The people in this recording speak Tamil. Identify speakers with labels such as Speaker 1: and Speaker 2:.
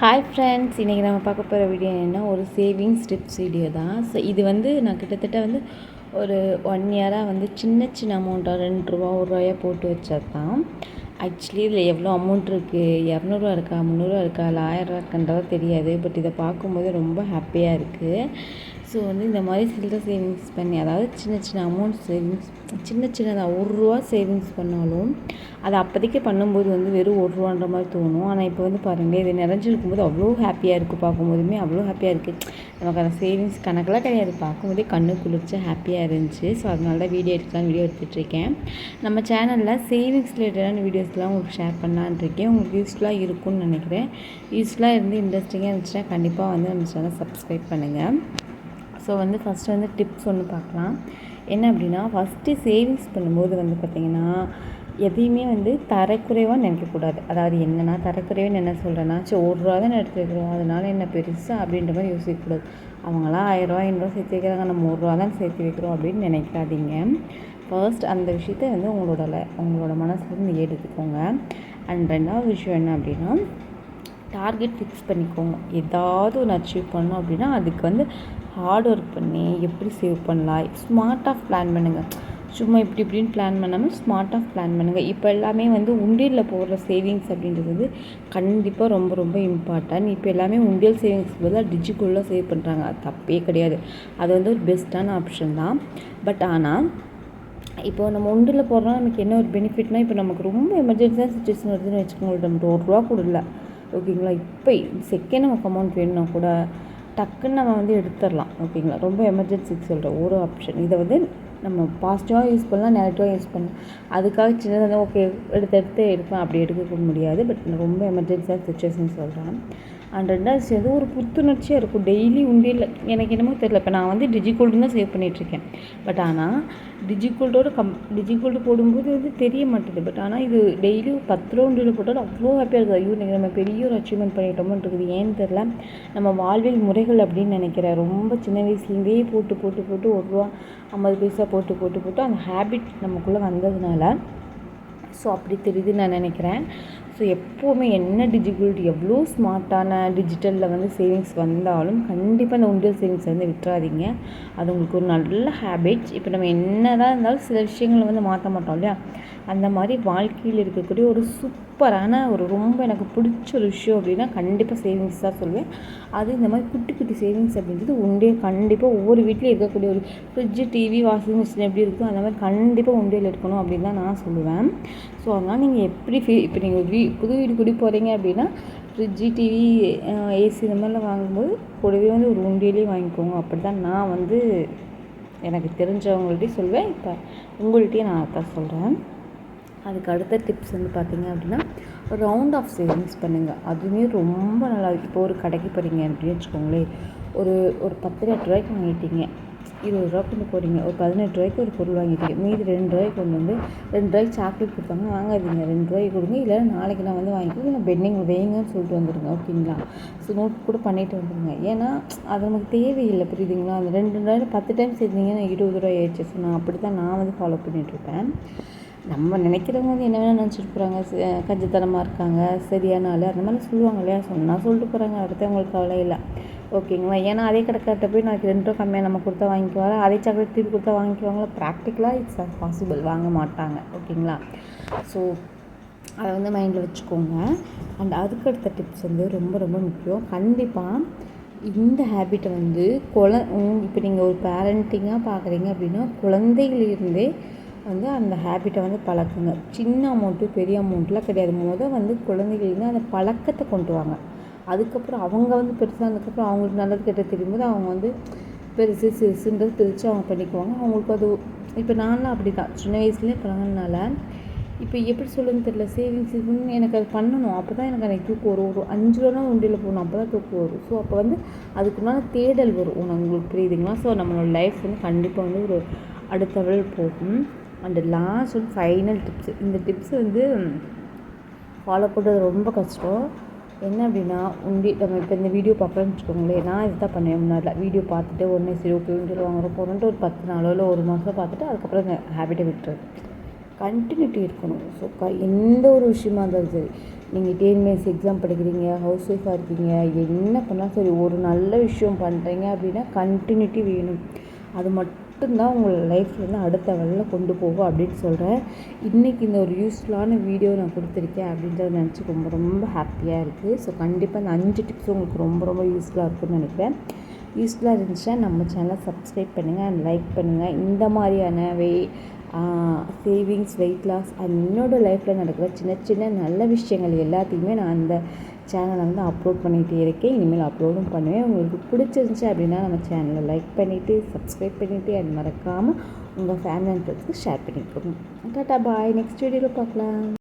Speaker 1: ஹாய் ஃப்ரெண்ட்ஸ் இன்றைக்கி நம்ம பார்க்க போகிற வீடியோ என்ன ஒரு சேவிங்ஸ் டிப்ஸ் வீடியோ தான். ஸோ இது வந்து நான் கிட்டத்தட்ட வந்து ஒரு ஒன் இயராக வந்து சின்ன சின்ன அமௌண்ட்டாக ரெண்டு ரூபா ஒரு ரூபாயா போட்டு வச்சது தான் ஆக்சுவலி இதில் எவ்வளோ அமௌண்ட் இருக்குது இரநூறுவா இருக்கா? முந்நூறுவா இருக்கா? இல்லை ஆயிரரூவா இருக்குன்றதா தெரியாது. பட் இதை பார்க்கும்போது ரொம்ப ஹாப்பியாக இருக்குது ஸோ வந்து இந்த மாதிரி சில்லறை சேவிங்ஸ் பண்ணி அதாவது சின்ன சின்ன அமௌண்ட் சேவிங்ஸ் சின்ன சின்னதாக ஒரு ரூபா சேவிங்ஸ் பண்ணாலும் அது அப்போதைக்கு பண்ணும்போது வந்து வெறும் ஒரு ரூபான்ற மாதிரி தோணும். ஆனால் இப்போ வந்து பாருங்கள் இது நிறைஞ்சிருக்கும் போது அவ்வளோ ஹாப்பியாக இருக்குது பார்க்கும்போதுமே அவ்வளோ ஹாப்பியாக இருக்குது நமக்கு அந்த சேவிங்ஸ் கணக்கெலாம் கிடையாது. பார்க்கும்போதே கண்ணு குளிர்ச்சி ஹாப்பியாக இருந்துச்சு. ஸோ அதனால தான் வீடியோ எடுக்கலாம் வீடியோ எடுத்துகிட்ருக்கேன் நம்ம சேனலில் சேவிங்ஸ் ரிலேட்டடான வீடியோஸ்லாம் உங்களுக்கு ஷேர் பண்ணலான்னு இருக்கேன். உங்களுக்கு யூஸ்ஃபுல்லாக இருக்கும்னு நினைக்கிறேன். யூஸ்ஃபுல்லாக இருந்து இன்ட்ரெஸ்டிங்காக இருந்துச்சுன்னா கண்டிப்பாக வந்து நம்ம சேனல் சப்ஸ்கிரைப் பண்ணுங்கள் ஸோ வந்து ஃபஸ்ட்டு வந்து டிப்ஸ் ஒன்று பார்க்கலாம். என்ன அப்படின்னா ஃபஸ்ட்டு சேவிங்ஸ் பண்ணும்போது வந்து பார்த்திங்கன்னா எதையுமே வந்து தரக்குறைவாக நினைக்கக்கூடாது. அதாவது என்னென்னா தரக்குறைவுன்னு என்ன சொல்கிறேன்னா சரி ஒரு ரூபா தான் எடுத்து வைக்கிறோம். அதனால என்ன பெருசாக அப்படின்ற மாதிரி யோசிக்கக்கூடாது. அவங்களாம் ஆயிரரூவா ஐநூறுரூவா சேர்த்து வைக்கிறாங்க. நம்ம ஒரு ரூபா தான் சேர்த்து வைக்கிறோம் அப்படின்னு நினைக்காதீங்க. ஃபர்ஸ்ட் அந்த விஷயத்த வந்து உங்களோட உங்களோட மனசுலேருந்து எடுத்துக்கோங்க. அண்ட் ரெண்டாவது விஷயம் என்ன அப்படின்னா டார்கெட் ஃபிக்ஸ் பண்ணிக்கோங்க. ஏதாவது ஒன்று அச்சீவ் பண்ணோம் அப்படின்னா அதுக்கு வந்து ஹார்ட் ஒர்க் பண்ணி எப்படி சேவ் பண்ணலாம்? ஸ்மார்ட்டாக பிளான் பண்ணுங்கள் சும்மா இப்படி இப்படின்னு பிளான் பண்ணாமல் ஸ்மார்ட்டாக பிளான் பண்ணுங்கள் இப்போ எல்லாமே வந்து உண்டியலில் போடுற சேவிங்ஸ் அப்படின்றது வந்து கண்டிப்பாக ரொம்ப ரொம்ப இம்பார்ட்டன்ட் இப்போ எல்லாமே உண்டியல் சேவிங்ஸ் பதிலாக டிஜிக்குள்ளே சேவ் பண்ணுறாங்க அது தப்பே கிடையாது. அது வந்து ஒரு பெஸ்ட்டான ஆப்ஷன் தான். பட் ஆனால் இப்போ நம்ம உண்டியில் போடுறோம் நமக்கு என்ன ஒரு பெனிஃபிட்னா இப்போ நமக்கு ரொம்ப எமர்ஜென்சியாக சுச்சுவேஷன் வருதுன்னு வச்சுக்கோங்க நம்ம ஒரு ரூபா கூட இல்லை. ஓகேங்களா இப்போ செகண்ட் நமக்கு அமௌண்ட் வேணும்னா கூட டக்குன்னு நம்ம வந்து எடுத்துடலாம். ஓகேங்களா? ரொம்ப எமர்ஜென்சிக்கு சொல்கிறேன் ஒரு ஆப்ஷன் இதை வந்து நம்ம பாசிட்டிவாக யூஸ் பண்ணலாம் நெகட்டிவாக யூஸ் பண்ணலாம். அதுக்காக சின்னதாக ஓகே எடுத்து எடுத்து எடுப்பேன் அப்படி எடுக்க முடியாது. பட் ரொம்ப எமர்ஜென்சியாக சுச்சுவேஷன் சொல்கிறேன் அண்ட் ரெண்டாவது சேர்ந்து ஒரு புத்துணர்ச்சியாக இருக்கும். டெய்லி உண்டியில் எனக்கு என்னமோ தெரியல. இப்போ நான் வந்து டிஜிகோல்டு தான் சேவ் பண்ணிகிட்ருக்கேன் பட் ஆனால் டிஜிகோல்டோட கம் டிஜிகோல்டு போடும்போது வந்து தெரிய மாட்டேது. பட் ஆனால் இது டெய்லி பத்து ரூபா உண்டியில் போட்டாலும் அவ்வளோ ஹாப்பியாக இருக்குது. ஐயோ நீங்கள் நம்ம பெரிய ஒரு அச்சீவ்மெண்ட் பண்ணிட்டோமோன்னு இருக்குது. ஏன்னு தெரில நம்ம வாழ்வியல் முறைகள் அப்படின்னு நினைக்கிறேன். ரொம்ப சின்ன வயசுலேருந்தே போட்டு போட்டு போட்டு ஒரு ரூபா ஐம்பது பைசா போட்டு போட்டு போட்டு அந்த ஹேபிட் நமக்குள்ளே வந்ததுனால. ஸோ அப்படி தெரியுதுன்னு நான் நினைக்கிறேன். ஸோ எப்போவுமே என்ன டிஜிபிலிட்டி எவ்வளோ ஸ்மார்ட்டான டிஜிட்டலில் வந்து சேவிங்ஸ் வந்தாலும் கண்டிப்பாக இந்த உண்டியல் சேவிங்ஸ் வந்து விட்டுறாதீங்க. அது உங்களுக்கு ஒரு நல்ல ஹேபிட்ஸ் இப்போ நம்ம என்ன தான் இருந்தாலும் சில விஷயங்களை வந்து மாற்ற மாட்டோம் இல்லையா? அந்த மாதிரி வாழ்க்கையில் இருக்கக்கூடிய ஒரு சூப்பரான ஒரு ரொம்ப எனக்கு பிடிச்ச ஒரு விஷயம் அப்படின்னா கண்டிப்பாக சேவிங்ஸ் தான் சொல்லுவேன். அது இந்த மாதிரி குட்டி குட்டி சேவிங்ஸ் அப்படின்றது உண்டே கண்டிப்பாக ஒவ்வொரு வீட்லேயும் இருக்கக்கூடிய ஒரு ஃப்ரிட்ஜு டிவி வாஷிங் மிஷின் எப்படி இருக்கோ அந்த மாதிரி கண்டிப்பாக உண்டியல் இருக்கணும் அப்படின்னு தான் நான் சொல்லுவேன். ஸோ அதனால் நீங்கள் எப்படி ஃபீ இப்போ நீங்கள் வீ புது வீடு குடி போகிறீங்க அப்படின்னா ஃப்ரிட்ஜு டிவி ஏசி இந்த மாதிரிலாம் வாங்கும்போது கூடவே வந்து ஒரு உண்டியிலே வாங்கிக்கோங்க. அப்படி தான் நான் வந்து எனக்கு தெரிஞ்சவங்கள்ட்டையும் சொல்வேன் இப்போ உங்கள்கிட்டயே நான் அதான் சொல்கிறேன் அதுக்கு அடுத்த டிப்ஸ் வந்து பார்த்திங்க அப்படின்னா ரவுண்ட் ஆஃப் சேவிங்ஸ் பண்ணுங்கள் அதுவுமே ரொம்ப நல்லா இப்போ ஒரு கடைக்கு போகிறீங்க அப்படின்னு வச்சுக்கோங்களேன். ஒரு ஒரு பத்து லட்ச ரூபாய்க்கு வாங்கிட்டீங்க. இருபது ரூபா கொண்டு போகிறீங்க ஒரு பதினெட்டு ரூபாய்க்கு ஒரு பொருள் வாங்கிட்டீங்க. மீதி ரெண்டு ரூபாய்க்கு கொண்டு வந்து ரெண்டு ரூபாய்க்கு சாக்லேட் கொடுத்தாங்க வாங்காதீங்க. ரெண்டு ரூபாய்க்கு கொடுங்க. இல்லை நாளைக்கு நான் வந்து வாங்கிக்கோங்க இல்லை பெண்டிங் வைங்கன்னு சொல்லிட்டு வந்துடுங்க ஓகேங்களா ஸோ நோட் கூட பண்ணிட்டு வந்துடுங்க ஏன்னா அது நமக்கு தேவையில்லை. புரியுதுங்களா? அந்த ரெண்டு ரூபாயில் பத்து டைம் சேர்த்தீங்கன்னா இருபது ரூபாய் ஆயிடுச்சு. ஸோ நான் அப்படி தான் நான் வந்து ஃபாலோ பண்ணிகிட்ருப்பேன் நம்ம நினைக்கிறவங்க வந்து என்ன வேணால் நினச்சிட்டு போகிறாங்க கஞ்சத்தனமாக இருக்காங்க சரியான ஆள் அந்த மாதிரி சொல்லுவாங்க இல்லையா? சொன்னால் சொல்லிட்டு போகிறாங்க அடுத்து அவங்களுக்கு கவலை இல்லை. ஓகேங்களா? ஏன்னா அதே கடைக்கார்ட்ட போய் நாளைக்கு ரெண்டு ரூபா கம்மியாக நம்ம கொடுத்தா வாங்கிக்குவாங்க அதே சாக்லேட் திருப்பி கொடுத்தா வாங்கிக்குவாங்களா? ப்ராக்டிக்கலாக இட்ஸ் பாசிபிள் வாங்க மாட்டாங்க. ஓகேங்களா? ஸோ அதை வந்து மைண்டில் வச்சுக்கோங்க. அண்ட் அதுக்கடுத்த டிப்ஸ் வந்து ரொம்ப ரொம்ப முக்கியம். கண்டிப்பாக இந்த ஹேபிட்டை வந்து குழ இப்போ நீங்கள் ஒரு பேரண்டிங்காக பார்க்குறீங்க அப்படின்னா குழந்தைகளிருந்தே வந்து அந்த ஹேபிட்டை வந்து பழக்குங்க. சின்ன அமௌண்ட்டு பெரிய அமௌண்ட்லாம் கிடையாது. மொதல் வந்து குழந்தைகளுக்கு அந்த பழக்கத்தை கொண்டு வாங்க. அதுக்கப்புறம் அவங்க வந்து பெருசானதுக்கப்புறம் அவங்களுக்கு நல்லது கெட்டது தெரியும்போது அவங்க வந்து பெருசு சிறுசுன்றது பிரித்து அவங்க பண்ணிக்குவாங்க. அவங்களுக்கு அது இப்போ நான்லாம் அப்படி தான் சின்ன வயசுலேயே பழகினால இப்போ எப்படி சொல்லுன்னு தெரியல. சேவிங்ஸ் இதுன்னு எனக்கு அது பண்ணணும். அப்போ தான் எனக்கு எனக்கு தூக்கம் வரும். ஒரு அஞ்சு ரூபா உண்டியில் போகணும். அப்போ தான் தூக்கம் வரும். ஸோ அப்போ வந்து அதுக்குண்டான தேடல் வரும். உங்களுக்கு புரியுதுங்களா? ஸோ நம்மளோட லைஃப் வந்து கண்டிப்பாக வந்து ஒரு அடுத்த லெவல் போகும். அண்ட் லாஸ்ட் ஒரு ஃபைனல் டிப்ஸு இந்த டிப்ஸ் வந்து ஃபாலோ பண்ணுறது ரொம்ப கஷ்டம். என்ன அப்படின்னா உண்டி நம்ம இப்போ இந்த வீடியோ பார்க்குறோன்னு வச்சுக்கோங்களேன் நான் இதுதான் பண்ணுவேன் முன்னாடி வீடியோ பார்த்துட்டு உடனே சரி ஓகே உண்டியில் வாங்குறோம் போகிறோன்ட்டு ஒரு பத்து நாளோ இல்லை ஒரு மாதம் பார்த்துட்டு அதுக்கப்புறம் இந்த ஹேபிட்டை விட்டுறது. கண்டினியூட்டி இருக்கணும். ஸோ க எந்த ஒரு விஷயமா இருந்தாலும் சரி நீங்கள் டிஎன்பிஎஸ்சி எக்ஸாம் படிக்கிறீங்க ஹவுஸ் ஒய்ஃபாக இருக்கீங்க என்ன பண்ணாலும் சரி ஒரு நல்ல விஷயம் பண்ணுறீங்க அப்படின்னா கண்டினியூட்டி வேணும். அது மட்டும்தான் உங்கள் லைஃப்லேருந்து அடுத்த லெவலில் கொண்டு போகும் அப்படின்னு சொல்கிறேன் இன்றைக்கி இந்த ஒரு யூஸ்ஃபுல்லான வீடியோ நான் கொடுத்துருக்கேன் அப்படின்றத நினச்சி ரொம்ப ரொம்ப ஹாப்பியாக இருக்குது ஸோ கண்டிப்பாக இந்த அஞ்சு டிப்ஸும் உங்களுக்கு ரொம்ப ரொம்ப யூஸ்ஃபுல்லாக இருக்கும்னு நினைக்கிறேன். யூஸ்ஃபுல்லாக இருந்துச்சுன்னா நம்ம சேனலை சப்ஸ்கிரைப் பண்ணுங்கள் அண்ட் லைக் பண்ணுங்கள் இந்த மாதிரியான way savings weight loss and என்னோடய லைஃப்பில் நடக்கிற சின்ன சின்ன நல்ல விஷயங்கள் எல்லாத்தையுமே நான் அந்த சேனலை வந்து அப்லோட் பண்ணிகிட்டே இருக்கேன். இனிமேல் அப்லோடும் பண்ணுவேன். உங்களுக்கு பிடிச்சிருந்துச்சி அப்படின்னா நம்ம சேனலை லைக் பண்ணிவிட்டு சப்ஸ்கிரைப் பண்ணிவிட்டு அது மறக்காமல் உங்கள் ஃபேமிலி அண்ட் ஃப்ரெண்ட்ஸ்க்கு ஷேர் பண்ணிக்கோங்க. டாட்டா பாய் நெக்ஸ்ட் வீடியோவில் பார்க்கலாம்.